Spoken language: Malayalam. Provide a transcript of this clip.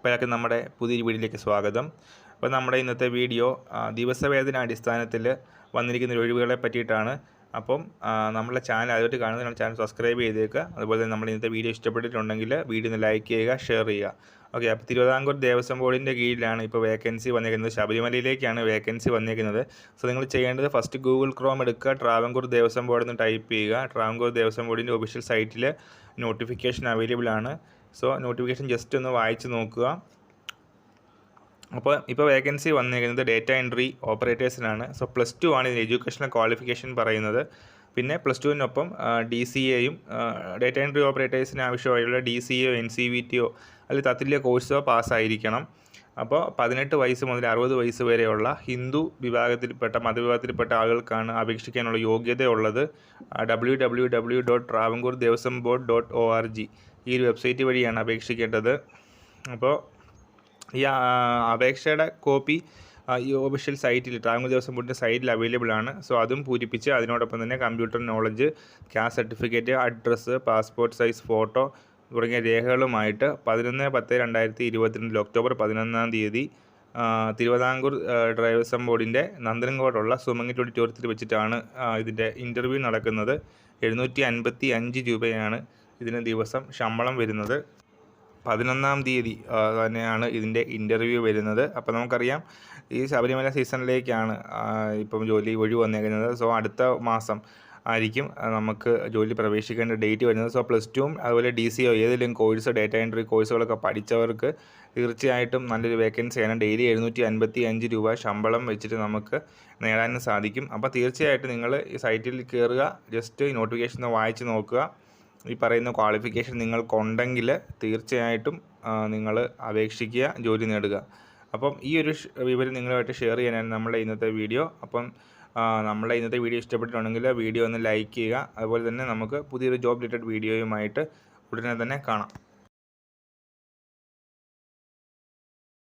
എല്ലാവർക്കും നമ്മുടെ പുതിയൊരു വീഡിയോയിലേക്ക് സ്വാഗതം. അപ്പോൾ നമ്മുടെ ഇന്നത്തെ വീഡിയോ ദിവസവേദന അടിസ്ഥാനത്തിൽ വന്നിരിക്കുന്ന ഒഴിവുകളെ പറ്റിയിട്ടാണ്. അപ്പം നമ്മളെ ചാനൽ ആദ്യമായിട്ട് കാണുന്നതിനാണ് ചാനൽ സബ്സ്ക്രൈബ് ചെയ്തേക്കുക. അതുപോലെ തന്നെ നമ്മുടെ ഇന്നത്തെ വീഡിയോ ഇഷ്ടപ്പെട്ടിട്ടുണ്ടെങ്കിൽ വീഡിയോ ഒന്ന് ലൈക്ക് ചെയ്യുക ഷെയർ ചെയ്യുക. ഓക്കെ അപ്പോൾ തിരുവിതാംകൂർ ദേവസ്വം ബോർഡിന്റെ കീഴിലാണ് ഇപ്പോൾ വേക്കൻസി വന്നിരിക്കുന്നത്. ശബരിമലയിലേക്കാണ് വേക്കൻസി വന്നിരിക്കുന്നത്. സോ നിങ്ങൾ ചെയ്യേണ്ടത് ഫസ്റ്റ് ഗൂഗിൾ ക്രോം എടുക്കുക ട്രാവൻകൂർ ദേവസ്വം ബോർഡ് എന്ന് ടൈപ്പ് ചെയ്യുക. ട്രാവൻകൂർ ദേവസ്വം ബോർഡിന്റെ ഒഫീഷ്യൽ സൈറ്റിൽ നോട്ടിഫിക്കേഷൻ അവൈലബിൾ ആണ്. സോ നോട്ടിഫിക്കേഷൻ ജസ്റ്റ് ഒന്ന് വായിച്ച് നോക്കുക. അപ്പോൾ ഇപ്പോൾ വേക്കൻസി വന്നിരിക്കുന്നത് ഡേറ്റ എൻട്രി ഓപ്പറേറ്റേഴ്സിനാണ് സോ പ്ലസ് ടു ആണ് ഇതിന്റെ എഡ്യൂക്കേഷണൽ ക്വാളിഫിക്കേഷൻ പറയുന്നത്. പിന്നെ പ്ലസ് ടുവിനൊപ്പം ഡി സി എയും ഡേറ്റ എൻട്രി ഓപ്പറേറ്റേഴ്സിന് ആവശ്യമായുള്ള D C N C V ടിയോ അല്ലെങ്കിൽ തത്തുല്യ കോഴ്സോ പാസ്സായിരിക്കണം അപ്പോൾ പതിനെട്ട് വയസ്സ് മുതൽ അറുപത് വയസ്സ് വരെയുള്ള ഹിന്ദു വിഭാഗത്തിൽപ്പെട്ട മതവിഭാഗത്തിൽപ്പെട്ട ആളുകൾക്കാണ് അപേക്ഷിക്കാനുള്ള യോഗ്യതയുള്ളത്. W W W dot Travancore Devaswom board dot O R G ഈ ഒരു വെബ്സൈറ്റ് വഴിയാണ് അപേക്ഷിക്കേണ്ടത്. അപ്പോൾ ഈ അപേക്ഷയുടെ കോപ്പി ഈ ഒഫീഷ്യൽ സൈറ്റിൽ ട്രാവൻകൂർ ദേവസ്വം ബോർഡിന്റെ സൈറ്റിൽ അവൈലബിൾ ആണ്. സോ അതും പൂരിപ്പിച്ച് അതിനോടൊപ്പം തന്നെ computer knowledge caste certificate address passport size photo തുടങ്ങിയ രേഖകളുമായിട്ട് പതിനൊന്ന് പത്ത് രണ്ടായിരത്തി ഇരുപത്തിരണ്ടിൽ ഒക്ടോബർ പതിനൊന്നാം തീയതി തിരുവിതാംകൂർ ഡ്രൈവേഴ്സം ബോർഡിന്റെ നന്ദനങ്കോടുള്ള സുമംഗിറ്റ് ഓഡിറ്റോറിയത്തിൽ വെച്ചിട്ടാണ് ഇതിന്റെ ഇന്റർവ്യൂ നടക്കുന്നത്. എഴുന്നൂറ്റി അൻപത്തി അഞ്ച് രൂപയാണ് ഇതിന് ദിവസം ശമ്പളം വരുന്നത്. പതിനൊന്നാം തീയതി തന്നെയാണ് ഇതിന്റെ ഇന്റർവ്യൂ വരുന്നത്. അപ്പോൾ നമുക്കറിയാം ഈ ശബരിമല സീസണിലേക്കാണ് ഇപ്പം ജോലി ഒഴിവ് വന്നേക്കുന്നത്. സോ അടുത്ത മാസം ആയിരിക്കും. നമുക്ക് ജോലി പ്രവേശിക്കേണ്ട ഡേറ്റ് വരുന്നത്. സോ പ്ലസ് ടുവും അതുപോലെ ഡി സിയോ ഏതെങ്കിലും കോഴ്സ് ഡേറ്റ എൻട്രി കോഴ്സുകളൊക്കെ പഠിച്ചവർക്ക് തീർച്ചയായിട്ടും നല്ലൊരു വേക്കൻസിയാണ് ഡെയിലി എഴുന്നൂറ്റി അൻപത്തി അഞ്ച് രൂപ ശമ്പളം വെച്ചിട്ട് നമുക്ക് നേടാനും സാധിക്കും. അപ്പോൾ തീർച്ചയായിട്ടും നിങ്ങൾ ഈ സൈറ്റിൽ കയറുക ജസ്റ്റ് ഈ നോട്ടിഫിക്കേഷൻ വായിച്ച് നോക്കുക. ഈ പറയുന്ന ക്വാളിഫിക്കേഷൻ നിങ്ങൾക്കുണ്ടെങ്കിൽ തീർച്ചയായിട്ടും നിങ്ങൾ അപേക്ഷിക്കുക ജോലി നേടുക. അപ്പം ഈ ഒരു വിവരം നിങ്ങളുമായിട്ട് ഷെയർ ചെയ്യാനാണ് നമ്മുടെ ഇന്നത്തെ വീഡിയോ അപ്പം നമ്മളെ ഇന്നത്തെ വീഡിയോ ഇഷ്ടപ്പെട്ടിട്ടുണ്ടെങ്കിൽ വീഡിയോ ഒന്ന് ലൈക്ക് ചെയ്യുക. അതുപോലെ തന്നെ നമുക്ക് പുതിയൊരു ജോബ് റിലേറ്റഡ് വീഡിയോയുമായിട്ട് ഉടനെ തന്നെ കാണാം.